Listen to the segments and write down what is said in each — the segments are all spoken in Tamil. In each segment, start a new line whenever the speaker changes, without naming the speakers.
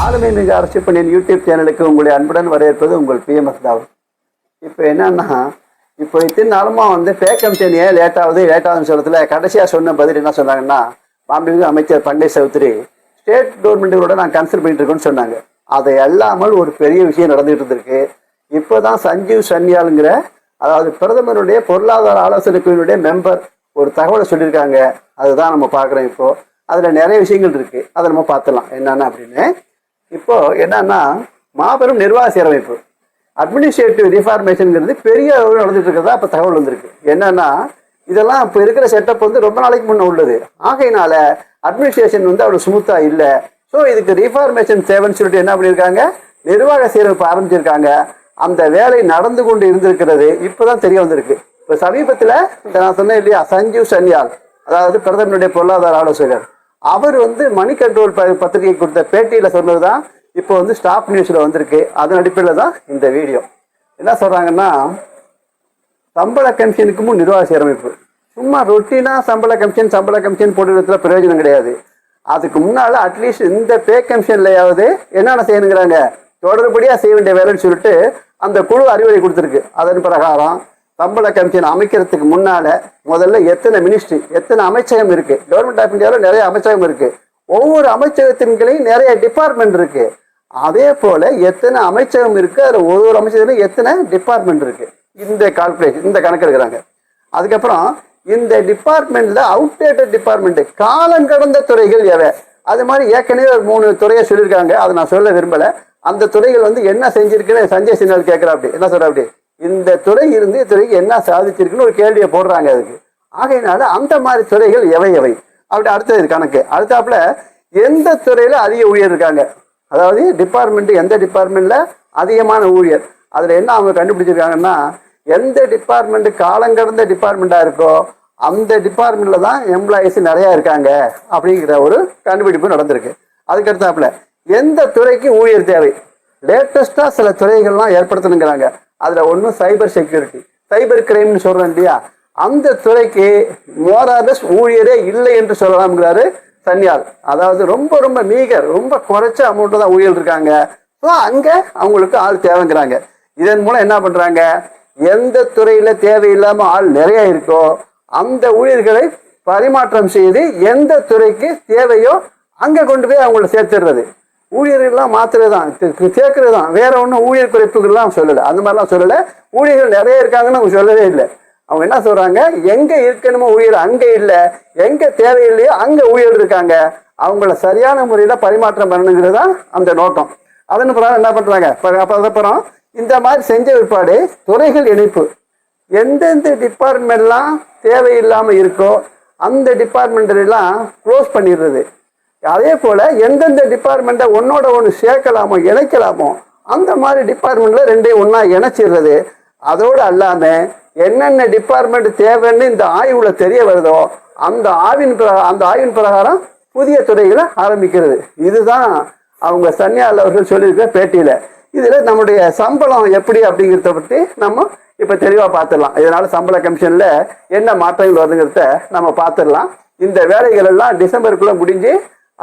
ஆளுமை மிக அரசு பண்ணின் யூடியூப் சேனலுக்கு உங்களுடைய அன்புடன் வரவேற்பது உங்கள் பிஎம்எஸ் தாவூத் இப்போ என்னன்னா இப்போ இத்தனை நாளுமா வந்து பேக்கம் சேனியே ஏன் லேட்டாவதுன்னு ஆகுது சொல்றதுல கடைசியாக சொன்ன பதில் என்ன சொன்னாங்கன்னா மாண்புமிகு அமைச்சர் பண்டை சௌத்ரி ஸ்டேட் கவர்மெண்ட்டுகளோட நான் கன்சல்ட் பண்ணிட்டு இருக்கேன்னு சொன்னாங்க. அதை அல்லாமல் ஒரு பெரிய விஷயம் நடந்துகிட்டு இருந்திருக்கு. இப்போதான் சஞ்சீவ் சன்யாலுங்கிற அதாவது பிரதமருடைய பொருளாதார ஆலோசனை குழுவினுடைய மெம்பர் ஒரு தகவலை சொல்லியிருக்காங்க. அதுதான் நம்ம பார்க்குறோம் இப்போ. அதில் நிறைய விஷயங்கள் இருக்குது அதை நம்ம பார்த்துலாம் என்னென்ன அப்படின்னு இப்போ என்னன்னா மாபெரும் நிர்வாக சீரமைப்பு அட்மினிஸ்ட்ரேட்டிவ் ரிஃபார்மேஷனுங்கிறது பெரிய அளவில் நடந்துட்டு இருக்கிறதா இப்போ தகவல் வந்திருக்கு. என்னன்னா இதெல்லாம் இப்போ இருக்கிற செட்டப் வந்து ரொம்ப நாளைக்கு முன்னே உள்ளது. ஆகையினால அட்மினிஸ்ட்ரேஷன் வந்து அவ்வளோ ஸ்மூத்தா இல்லை. ஸோ இதுக்கு ரிஃபார்மேஷன் தேவைன்னு சொல்லிட்டு என்ன பண்ணியிருக்காங்க? நிர்வாக சீரமைப்பு ஆரம்பிச்சிருக்காங்க. அந்த வேலை நடந்து கொண்டு இருந்திருக்கிறது இப்போதான் தெரிய வந்திருக்கு. இப்போ சமீபத்தில் நான் சொன்னேன் இல்லையா சஞ்சீவ் சன்யால் அதாவது பிரதமருடைய பொருளாதார ஆலோசகர். அவர் வந்து மணி கண்ட்ரோல் பத்திரிகை கொடுத்த பேட்டியில் சொன்னது தான் இப்போ வந்து ஸ்டாப் நியூஸில் வந்திருக்கு. அதன் அடிப்படையில் தான் இந்த வீடியோ என்ன சொல்கிறாங்கன்னா சம்பள கமிஷனுக்கு முன் நிர்வாக சீரமைப்பு. சும்மா ரொட்டீனாக சம்பள கமிஷன் சம்பள கமிஷன் போட்டுறதுல பிரயோஜனம் கிடையாது. அதுக்கு முன்னால் அட்லீஸ்ட் இந்த பே கமிஷன்லையாவது என்னென்ன செய்யணுங்கிறாங்க? தொடர்படியாக செய்ய வேண்டிய வேலைன்னு சொல்லிட்டு அந்த குழு அறிவுரை கொடுத்துருக்கு. அதன் பிரகாரம் சம்பள கமிஷன் அமைக்கிறதுக்கு முன்னால முதல்ல எத்தனை மினிஸ்ட்ரி எத்தனை அமைச்சகம் இருக்கு? கவர்மெண்ட் ஆஃப் இந்தியாவில் நிறைய அமைச்சகம் இருக்கு. ஒவ்வொரு அமைச்சகத்தின் கீழையும் நிறைய டிபார்ட்மெண்ட் இருக்கு. அதே போல எத்தனை அமைச்சகம் இருக்கு? அதில் ஒரு ஒரு அமைச்சகத்திலும் எத்தனை டிபார்ட்மெண்ட் இருக்கு? இந்த கால்குலேஷன் இந்த கணக்கு எடுக்கிறாங்க. அதுக்கப்புறம் இந்த டிபார்ட்மெண்ட்ல அவுடேட்டட் டிபார்ட்மெண்ட் காலம் கடந்த துறைகள் எவை? அது மாதிரி ஏற்கனவே ஒரு மூணு துறையை சொல்லியிருக்காங்க. அதை நான் சொல்ல விரும்பல. அந்த துறைகள் வந்து என்ன செஞ்சிருக்குன்னு சஞ்சய் சின்னால் கேட்கிறா அப்படி என்ன சொல்ற அப்படி இந்த துறை இருந்து துறைக்கு என்ன சாதிச்சிருக்குன்னு ஒரு கேள்வியை போடுறாங்க அதுக்கு. ஆகையினால அந்த மாதிரி துறைகள் எவை எவை? அப்படி அடுத்தது கணக்கு. அடுத்தாப்புல எந்த துறையில அதிக ஊழியர் இருக்காங்க? அதாவது டிபார்ட்மெண்ட் எந்த டிபார்ட்மெண்ட்ல அதிகமான ஊழியர்? அதுல என்ன அவங்க கண்டுபிடிச்சிருக்காங்கன்னா எந்த டிபார்ட்மெண்ட் காலங்கடந்த டிபார்ட்மெண்டா இருக்கோ அந்த டிபார்ட்மெண்ட்ல தான் எம்ப்ளாயிஸ் நிறைய இருக்காங்க அப்படிங்கிற ஒரு கண்டுபிடிப்பு நடந்திருக்கு. அதுக்கு அடுத்தாப்புல எந்த துறைக்கு ஊழியர் தேவை? லேட்டஸ்டா சில துறைகள்லாம் ஏற்படுத்தணுங்கிறாங்க. அதில் ஒன்று சைபர் செக்யூரிட்டி சைபர் கிரைம்னு சொல்கிறேன் இல்லையா? அந்த துறைக்கு மோராலஸ் ஊழியரே இல்லை என்று சொல்லலாம்ங்கிறாரு தனியார் அதாவது ரொம்ப ரொம்ப மீகர் ரொம்ப குறைச்ச அமௌண்ட்டு தான் ஊழியர் இருக்காங்க. ஸோ அங்கே அவங்களுக்கு ஆள் தேவைங்கிறாங்க. இதன் மூலம் என்ன பண்ணுறாங்க எந்த துறையில் தேவையில்லாமல் ஆள் நிறைய இருக்கோ அந்த ஊழியர்களை பரிமாற்றம் செய்து எந்த துறைக்கு தேவையோ அங்கே கொண்டு போய் அவங்கள சேர்த்துடுறது. ஊழியர்கள்லாம் மாத்துறது தான் சேர்க்கறது தான். வேற ஒன்றும் ஊழியர் குறைப்புகள்லாம் சொல்லலை. அந்த மாதிரிலாம் சொல்லலை. ஊழியர்கள் நிறைய இருக்காங்கன்னு அவங்க சொல்லவே இல்லை. அவங்க என்ன சொல்றாங்க? எங்க இருக்கணுமோ ஊழியர் அங்க இல்லை. எங்க தேவையில்லையோ அங்க ஊழியர் இருக்காங்க. அவங்கள சரியான முறையில பரிமாற்றம் பண்ணணுங்கிறது தான் அந்த நோட்டம் அதன் பிறகு என்ன பண்றாங்க? அப்புறம் அப்புறம் இந்த மாதிரி செஞ்ச விற்பாடு துறைகள் இணைப்பு. எந்தெந்த டிபார்ட்மெண்ட்லாம் தேவையில்லாமல் இருக்கோ அந்த டிபார்ட்மெண்ட்லாம் க்ளோஸ் பண்ணிடுறது. அதே போல் எந்தெந்த டிபார்ட்மெண்ட்டை ஒன்னோட ஒன்று சேர்க்கலாமோ இணைக்கலாமோ அந்த மாதிரி டிபார்ட்மெண்ட்டில் ரெண்டையும் ஒன்றா இணைச்சிடுறது. அதோடு அல்லாமல் என்னென்ன டிபார்ட்மெண்ட் தேவைன்னு இந்த ஆய்வில் தெரிய வருதோ அந்த ஆய்வின் பிரகாரம் அந்த ஆய்வின் பிரகாரம் புதிய துறைகளை ஆரம்பிக்கிறது. இதுதான் அவங்க சன்னியால் அவர்கள் சொல்லியிருக்க பேட்டியில். இதில் நம்முடைய சம்பளம் எப்படி அப்படிங்கிறத பற்றி நம்ம இப்போ தெளிவாக பார்த்துடலாம் இதனால் சம்பள கமிஷனில் என்ன மாற்றங்கள் வருதுங்கிறத நம்ம பார்த்துடலாம் இந்த வேலைகள் எல்லாம் டிசம்பருக்குள்ளே முடிஞ்சு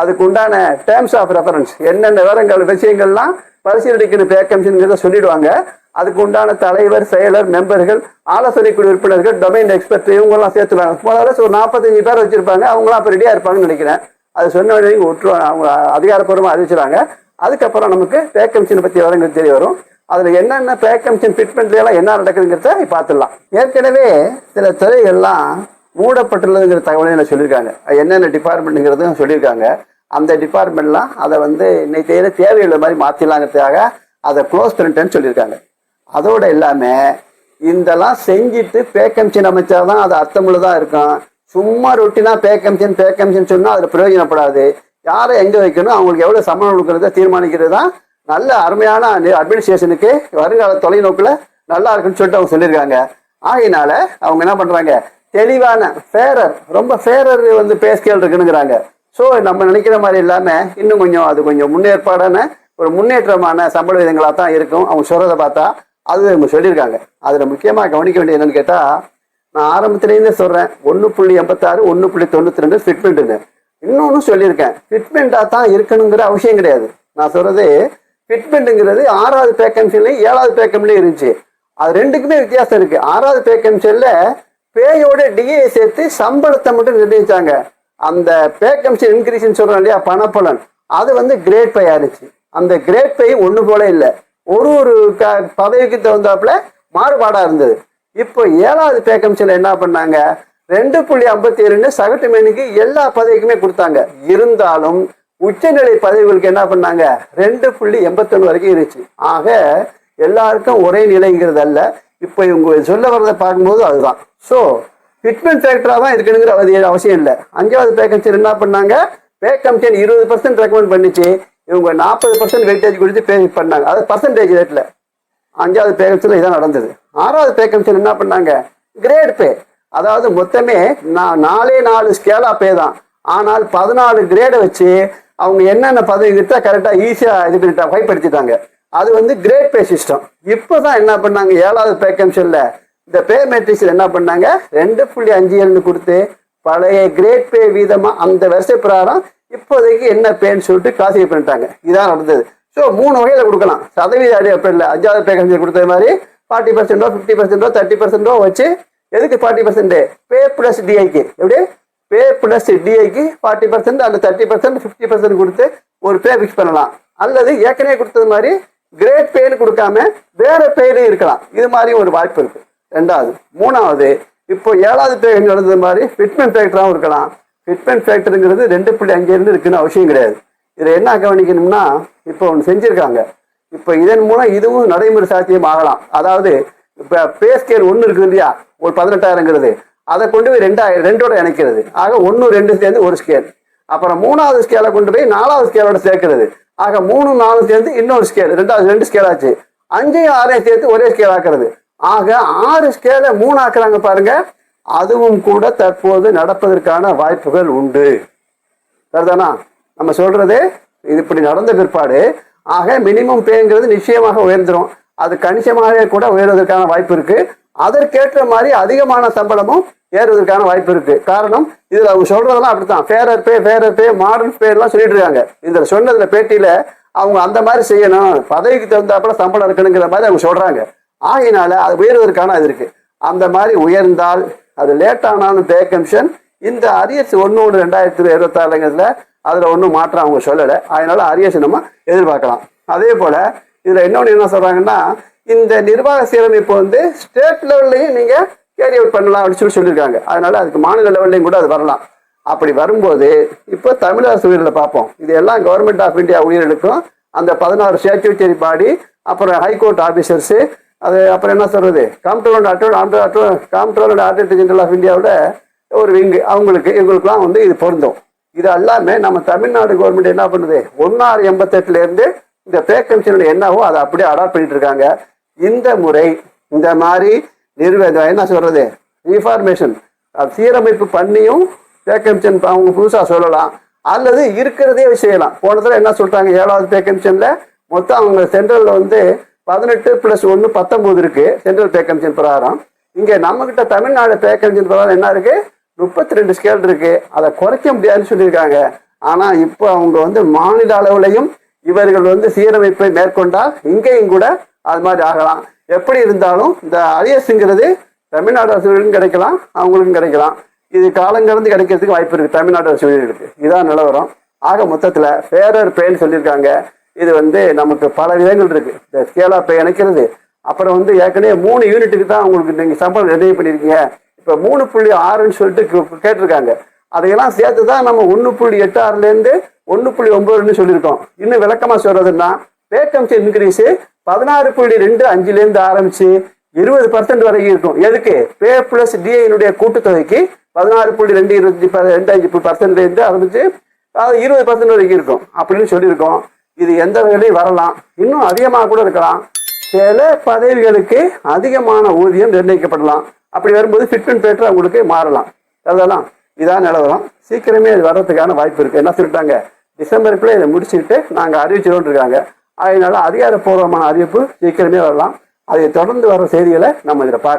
அதுக்கு உண்டான டேர்ம்ஸ் ஆஃப் ரெஃபரன்ஸ் என்னென்ன விவரங்கள் விஷயங்கள்லாம் பரிசீலனைக்கணும் பே கமிஷனுங்கிறத சொல்லிடுவாங்க. அதுக்கு உண்டான தலைவர் செயலர் மெம்பர்கள் ஆலோசனை குழு உறுப்பினர்கள் டொமைன் எக்ஸ்பர்ட் இவங்கெல்லாம் சேர்த்துருவாங்க முதல்ல ஒரு நாற்பத்தஞ்சு பேர் வச்சிருப்பாங்க. அவங்களாம் அப்போ ரெடியாக இருப்பாங்கன்னு நினைக்கிறேன். அது சொன்ன உடனே விட்டுருவாங்க அவங்க அதிகாரப்பூர்வமாக அறிவிச்சிருவாங்க. அதுக்கப்புறம் நமக்கு பே கமிஷனை பற்றி விவரங்கள் தெரிய வரும். அதில் என்னென்ன பே கமிஷன் எல்லாம் என்ன நடக்குதுங்கிறத பார்த்துடலாம். ஏற்கனவே சில துறைகள்லாம் மூடப்பட்டுள்ளதுங்கிற தகவலையும் நான் சொல்லியிருக்காங்க? என்னென்ன டிபார்ட்மெண்ட்டுங்கிறதும் சொல்லியிருக்காங்க. அந்த டிபார்ட்மெண்ட்லாம் அதை வந்து இன்னைக்கு தேவை தேவையுள்ள மாதிரி மாற்றிடலாங்கிறதுக்காக அதை க்ளோஸ் பண்ணிட்டேன்னு சொல்லியிருக்காங்க. அதோடு இல்லாமல் இதெல்லாம் செஞ்சுட்டு பேக்கம்சின் அமைச்சா தான் அது அர்த்தமுள்ளதாக இருக்கும். சும்மா ரொட்டினா பேக்கம்சின் பேக்கம்சின் சொன்னால் அதில் பிரயோஜனப்படாது. யாரை எங்கே வைக்கணும் அவங்களுக்கு எவ்வளோ சம்பளம் கொடுக்குறத தீர்மானிக்கிறது தான் நல்ல அருமையான அட்மினிஸ்ட்ரேஷனுக்கு வருங்கால தொலைநோக்கில் நல்லா இருக்குன்னு சொல்லிட்டு அவங்க சொல்லியிருக்காங்க. ஆகையினால அவங்க என்ன பண்ணுறாங்க தெளிவான ஃபேரர் ரொம்ப ஃபேரர் வந்து பேஸ்கேல் இருக்குனுங்கிறாங்க ஸோ நம்ம நினைக்கிற மாதிரி இல்லாமல் இன்னும் கொஞ்சம் அது கொஞ்சம் முன்னேற்பாடான ஒரு முன்னேற்றமான சம்பள விதங்களாக தான் இருக்கும். அவங்க சொல்கிறத பார்த்தா அது அவங்க சொல்லியிருக்காங்க. அதில் முக்கியமாக கவனிக்க வேண்டியது என்னன்னு கேட்டால் நான் ஆரம்பத்துலேருந்தே சொல்கிறேன் ஒன்று புள்ளி எண்பத்தாறு ஒன்று புள்ளி தொண்ணூற்றி ரெண்டு ஃபிட்மெண்ட்டுன்னு இன்னொன்று சொல்லியிருக்கேன் ஃபிட்மெண்ட்டாக தான் இருக்கணுங்கிற அவசியம் கிடையாது. நான் சொல்கிறது ஃபிட்மெண்ட்டுங்கிறது ஆறாவது பேக்கன்சிலையும் ஏழாவது பேக்கம்லேயும் இருந்துச்சு. அது ரெண்டுக்குமே வித்தியாசம் இருக்குது ஆறாவது பேக்கன்சியில் பேயோட டிஏ சேர்த்து சம்பளத்தை மட்டும் நிர்ணயிச்சாங்க. அந்த பேக்கம்ஷன் இன்க்ரீஸ்ன்னு சொல்கிறோம் இல்லையா பணப்பலன். அது வந்து கிரேட் பை ஆயிருச்சு. அந்த கிரேட் பை ஒன்று போல இல்லை. ஒரு ஒரு க பதவிக்கு தகுந்தாப்புல மாறுபாடாக இருந்தது. இப்போ ஏழாவது பேக்கம்சில் என்ன பண்ணாங்க? ரெண்டு புள்ளி ஐம்பத்தி இரண்டு சகட்டு மேனுக்கு எல்லா பதவிக்குமே கொடுத்தாங்க. இருந்தாலும் உச்சநிலை பதவிகளுக்கு என்ன பண்ணாங்க? ரெண்டு புள்ளி எண்பத்தொன்று வரைக்கும் இருந்துச்சு. ஆக எல்லாருக்கும் ஒரே நிலைங்கிறது அல்ல இப்போ இவங்க சொல்ல வர்றதை பார்க்கும்போது அதுதான். ஸோ ஃபிட்மெண்ட் ஃபேக்டராக தான் இருக்கணுங்கிற அது அவசியம் இல்லை. அஞ்சாவது பேக்கன்சி என்ன பண்ணாங்க? பே கமிஷன் இருபது பர்சன்ட் ரெக்கமெண்ட் பண்ணிச்சு. இவங்க நாற்பது பர்சன்ட் வெயிட்டேஜ் கொடுத்து பே பண்ணாங்க. அது பர்சன்டேஜ் ரேட்டில் அஞ்சாவது பே கமிஷனில் இதான் நடந்தது. ஆறாவது பே கமிஷன் என்ன பண்ணாங்க? கிரேட் பே அதாவது மொத்தமே நான் நாலே நாலு ஸ்கேலா பே தான். ஆனால் பதினாலு கிரேடை வச்சு அவங்க என்னென்ன பதவி கிட்ட கரெக்டாக ஈஸியாக இது பண்ணிட்டாங்க பயப்படுத்திட்டாங்க அது வந்து கிரேட் பே சிஸ்டம் இப்போ தான் என்ன பண்ணாங்க? ஏழாவது பே இந்த பே மெட்ரிக்ஸில் என்ன பண்ணாங்க? ரெண்டு புள்ளி அஞ்சு ஏழுன்னு கொடுத்து பழைய கிரேட் பே வீதமாக அந்த வருஷ பிரகாரம் இப்போதைக்கு என்ன பேன்னு சொல்லிட்டு கிளாசிஃபை பண்ணிட்டாங்க. இதான் நடந்தது. ஸோ மூணு வகையில் கொடுக்கலாம். சதவீத அடிப்படையில் அஞ்சாவது பே கொடுத்த மாதிரி ஃபார்ட்டி பர்சன்டோ ஃபிஃப்டி பர்சன்டோ தேர்ட்டி பர்சன்டோ வச்சு எதுக்கு ஃபார்ட்டி பர்சன்ட் பே ப்ளஸ் டிஐக்கு எப்படி? பே ப்ளஸ் டிஐக்கு ஃபார்ட்டி பர்சன்ட் அந்த தேர்ட்டி பர்சன்ட் ஃபிஃப்டி பர்சன்ட் கொடுத்து ஒரு பே ஃபிக்ஸ் பண்ணலாம். அல்லது ஏற்கனவே கொடுத்தது மாதிரி கிரேட் பெயின் கொடுக்காம வேற பெயினும் இருக்கலாம். இது மாதிரி ஒரு வாய்ப்பு இருக்கு. ரெண்டாவது மூணாவது இப்போ ஏழாவது பே நடந்தது மாதிரி ஃபிட்மெண்ட் ஃபேக்டராகவும் இருக்கலாம். ஃபிட்மெண்ட் ஃபேக்டருங்கிறது ரெண்டு புள்ளி அங்கேருந்து இருக்குன்னு அவசியம் கிடையாது. இதில் என்ன கவனிக்கணும்னா இப்போ ஒன்று செஞ்சுருக்காங்க. இப்போ இதன் மூலம் இதுவும் நடைமுறை சாத்தியம் ஆகலாம். அதாவது இப்போ பே ஸ்கேல் ஒன்று இருக்குது இல்லையா? ஒரு பதினெட்டாயிரங்கிறது. அதை கொண்டு போய் ரெண்டாயிரம் ரெண்டோட இணைக்கிறது. ஆக ஒன்று ரெண்டு சேர்ந்து ஒரு ஸ்கேல் அப்புறம் மூணாவது ஸ்கேலை கொண்டு போய் நாலாவது ஸ்கேலோட சேர்க்கிறது. ஆக மூணு நாலு சேர்ந்து இன்னொரு ஸ்கேல் ரெண்டாவது ரெண்டு ஸ்கேல் ஆச்சு. அஞ்சையும் ஆறையும் சேர்த்து ஒரே ஸ்கேல் ஆக்குறது. ஆக ஆறு ஸ்கேலை மூணு ஆக்குறாங்க பாருங்க. அதுவும் கூட தற்போது நடப்பதற்கான வாய்ப்புகள் உண்டு. சரிதானா? நம்ம சொல்றது இது இப்படி நடந்த பிற்பாடு. ஆக மினிமம் பேங்கிறது நிச்சயமாக உயர்ந்துரும். அது கணிசமாக கூட உயர்வதற்கான வாய்ப்பு இருக்கு. அதற்கேற்ற மாதிரி அதிகமான சம்பளமும் ஏறுவதற்கான வாய்ப்பு இருக்கு. காரணம் இதுல அவங்க சொல்றதெல்லாம் அப்படித்தான். Fairer pay fairer pay modern pay எல்லாம் சொல்லிட்டு இருக்காங்க. இந்த சொன்னதுல பேட்டியில அவங்க அந்த மாதிரி செய்யணும். பதவிக்கு தகுந்தாப்புல சம்பளம் இருக்கணுங்கிற மாதிரி அவங்க சொல்றாங்க. ஆகினால அது உயர்வதற்கான இது இருக்கு. அந்த மாதிரி உயர்ந்தால் அது லேட் ஆனாலும் பே கமிஷன் இந்த அரியர்ஸ் ஒன்று ஒன்று ரெண்டாயிரத்தி இருபத்தாறுங்கிறதுல அதில் ஒன்றும் மாற்றம் அவங்க சொல்லலை. அதனால அரியர்ஸ் நம்ம எதிர்பார்க்கலாம். அதே போல் இதில் இன்னொன்று என்ன சொல்கிறாங்கன்னா இந்த நிர்வாக சீரமைப்பு வந்து ஸ்டேட் லெவல்லையும் நீங்கள் கேரி அவுட் பண்ணலாம் அப்படின்னு சொல்லி சொல்லியிருக்காங்க. அதனால அதுக்கு மாநில லெவல்லையும் கூட அது வரலாம். அப்படி வரும்போது இப்போ தமிழரசு உயிரில் பார்ப்போம். இது எல்லாம் கவர்மெண்ட் ஆஃப் இந்தியா உயிரிழக்கும் அந்த பதினாறு ஸ்டாச்சுட்டரி பாடி அப்புறம் ஹைகோர்ட் ஆஃபீஸர்ஸு அது அப்புறம் என்ன சொல்றது? காம்ட்ரோல் அட்டோ காம்ட்ரோல் ஆடிட்டர் ஜெனரல் ஆஃப் இந்தியாவோட ஒரு விங்கு அவங்களுக்கு இவங்களுக்குலாம் வந்து இது பொருந்தும். இது எல்லாமே நம்ம தமிழ்நாடு கவர்மெண்ட் என்ன பண்ணுது? ஒன்னாறு எண்பத்தெட்டுலேருந்து இந்த பே கமிஷனோட என்னவோ அதை அப்படியே அடாப்ட் பண்ணிட்டு இருக்காங்க. இந்த முறை இந்த மாதிரி நிறுவ என்ன சொல்றது? ரீஃபார்மேஷன் அது சீரமைப்பு பண்ணியும் வேக்கம்சன் அவங்க புதுசாக சொல்லலாம். அல்லது இருக்கிறதே செய்யலாம். போன தடவை என்ன சொல்றாங்க ஏழாவது பே மொத்தம் அவங்க சென்ட்ரலில் வந்து பதினெட்டு பிளஸ் ஒன்று பத்தொம்போது இருக்கு. சென்ட்ரல் பே பிரகாரம். இங்கே நம்மக்கிட்ட தமிழ்நாடு பே பிரகாரம் என்ன இருக்கு? முப்பத்தி ரெண்டு ஸ்கேல் இருக்கு. அதை குறைக்க முடியாதுன்னு சொல்லியிருக்காங்க. ஆனால் இப்போ அவங்க வந்து மாநில அளவுலையும் இவர்கள் வந்து சீரமைப்பை மேற்கொண்டால் இங்கேயும் கூட அது மாதிரி ஆகலாம். எப்படி இருந்தாலும் இந்த அரியஸுங்கிறது தமிழ்நாடு அரசுகளுக்கும் கிடைக்கலாம் அவங்களுக்கும் கிடைக்கலாம். இது காலங்கடந்து கிடைக்கிறதுக்கு வாய்ப்பு இருக்குது தமிழ்நாடு அரசுகளுக்கு இதான் நிலவரம். ஆக மொத்தத்தில் ஃபேரர் பேன்னு சொல்லியிருக்காங்க. இது வந்து நமக்கு பல விதங்கள் இருக்கு. இந்த ஸ்கேலா பே இணைக்கிறது. அப்புறம் வந்து ஏற்கனவே மூணு யூனிட்டுக்கு தான் உங்களுக்கு நீங்கள் சம்பளம் நிர்ணயம் பண்ணியிருக்கீங்க. இப்போ மூணு புள்ளி ஆறுன்னு சொல்லிட்டு கே- கேட்டிருக்காங்க. அதையெல்லாம் சேர்த்து தான் நம்ம ஒன்று புள்ளி எட்டு ஆறுலேருந்து ஒன்று புள்ளி ஒம்பதுன்னு சொல்லியிருக்கோம். இன்னும் விளக்கமாக சொல்கிறதுன்னா வேக்கன்சி இன்க்ரீஸு பதினாறு புள்ளி ரெண்டு அஞ்சுலேருந்து ஆரம்பிச்சு இருபது பர்சன்ட் வரைக்கும் இருக்கும் எதுக்கு? பே பிளஸ் டிஐனுடைய கூட்டுத்தொகைக்கு பதினாறு புள்ளி ரெண்டு இருபத்தி ப- ரெண்டு அஞ்சு பர்சன்ட்லேருந்து ஆரம்பிச்சு அது இருபது பர்சன்ட் வரைக்கும் இருக்கும் அப்படின்னு சொல்லியிருக்கோம். இது எந்த வகையிலையும் வரலாம். இன்னும் அதிகமாக கூட இருக்கலாம். சில பதவிகளுக்கு அதிகமான ஊதியம் நிர்ணயிக்கப்படலாம். அப்படி வரும்போது ஃபிட்மெண்ட் பேட்டர் அவங்களுக்கு மாறலாம். அதெல்லாம் இதான் நிலவரம். சீக்கிரமே இது வர்றதுக்கான வாய்ப்பு இருக்குது என்ன சொல்லிட்டாங்க? டிசம்பருக்குள்ளே இதை முடிச்சுக்கிட்டு நாங்கள் அறிவிச்சிரோம் இருக்காங்க. அதனால அதிகாரப்பூர்வமான அறிவிப்பு சீக்கிரமே வரலாம். அதை தொடர்ந்து வர செய்திகளை நம்ம இதில் பார்க்க